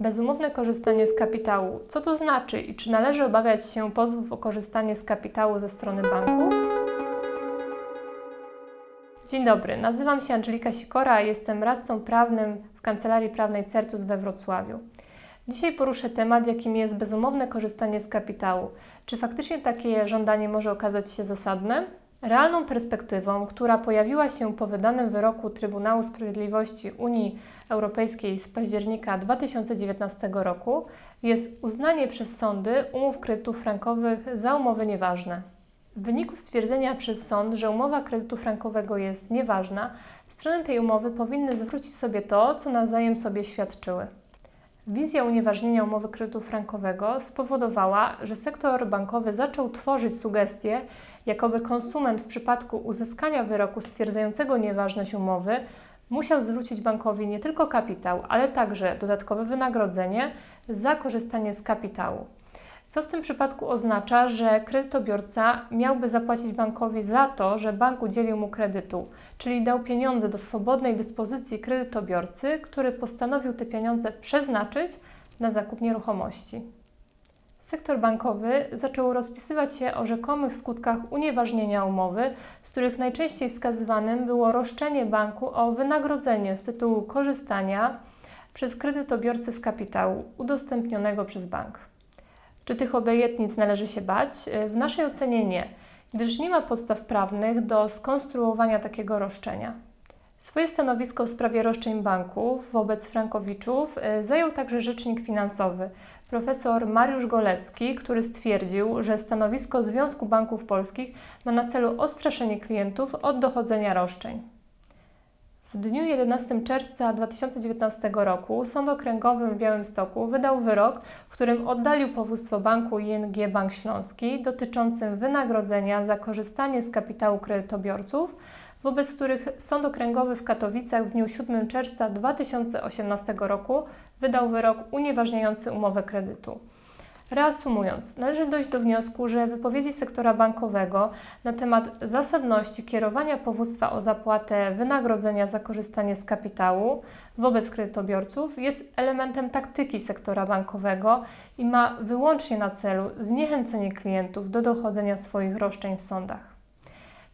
Bezumowne korzystanie z kapitału. Co to znaczy i czy należy obawiać się pozwów o korzystanie z kapitału ze strony banków? Dzień dobry, nazywam się Angelika Sikora, a jestem radcą prawnym w Kancelarii Prawnej Certus we Wrocławiu. Dzisiaj poruszę temat, jakim jest bezumowne korzystanie z kapitału. Czy faktycznie takie żądanie może okazać się zasadne? Realną perspektywą, która pojawiła się po wydanym wyroku Trybunału Sprawiedliwości Unii Europejskiej z października 2019 roku, jest uznanie przez sądy umów kredytów frankowych za umowy nieważne. W wyniku stwierdzenia przez sąd, że umowa kredytu frankowego jest nieważna, strony tej umowy powinny zwrócić sobie to, co nawzajem sobie świadczyły. Wizja unieważnienia umowy kredytu frankowego spowodowała, że sektor bankowy zaczął tworzyć sugestie, jakoby konsument w przypadku uzyskania wyroku stwierdzającego nieważność umowy musiał zwrócić bankowi nie tylko kapitał, ale także dodatkowe wynagrodzenie za korzystanie z kapitału. Co w tym przypadku oznacza, że kredytobiorca miałby zapłacić bankowi za to, że bank udzielił mu kredytu, czyli dał pieniądze do swobodnej dyspozycji kredytobiorcy, który postanowił te pieniądze przeznaczyć na zakup nieruchomości. Sektor bankowy zaczął rozpisywać się o rzekomych skutkach unieważnienia umowy, z których najczęściej wskazywanym było roszczenie banku o wynagrodzenie z tytułu korzystania przez kredytobiorcę z kapitału udostępnionego przez bank. Czy tych obietnic należy się bać? W naszej ocenie nie, gdyż nie ma podstaw prawnych do skonstruowania takiego roszczenia. Swoje stanowisko w sprawie roszczeń banków wobec frankowiczów y, zajął także rzecznik finansowy, profesor Mariusz Golecki, który stwierdził, że stanowisko Związku Banków Polskich ma na celu odstraszenie klientów od dochodzenia roszczeń. W dniu 11 czerwca 2019 roku Sąd Okręgowy w Białymstoku wydał wyrok, w którym oddalił powództwo banku ING Bank Śląski dotyczącym wynagrodzenia za korzystanie z kapitału kredytobiorców, wobec których Sąd Okręgowy w Katowicach w dniu 7 czerwca 2018 roku wydał wyrok unieważniający umowę kredytu. Reasumując, należy dojść do wniosku, że wypowiedzi sektora bankowego na temat zasadności kierowania powództwa o zapłatę wynagrodzenia za korzystanie z kapitału wobec kredytobiorców jest elementem taktyki sektora bankowego i ma wyłącznie na celu zniechęcenie klientów do dochodzenia swoich roszczeń w sądach.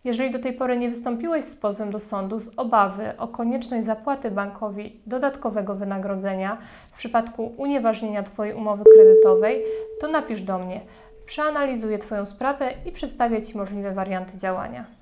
Jeżeli do tej pory nie wystąpiłeś z pozwem do sądu z obawy o konieczność zapłaty bankowi dodatkowego wynagrodzenia w przypadku unieważnienia Twojej umowy kredytowej, to napisz do mnie. Przeanalizuję Twoją sprawę i przedstawię Ci możliwe warianty działania.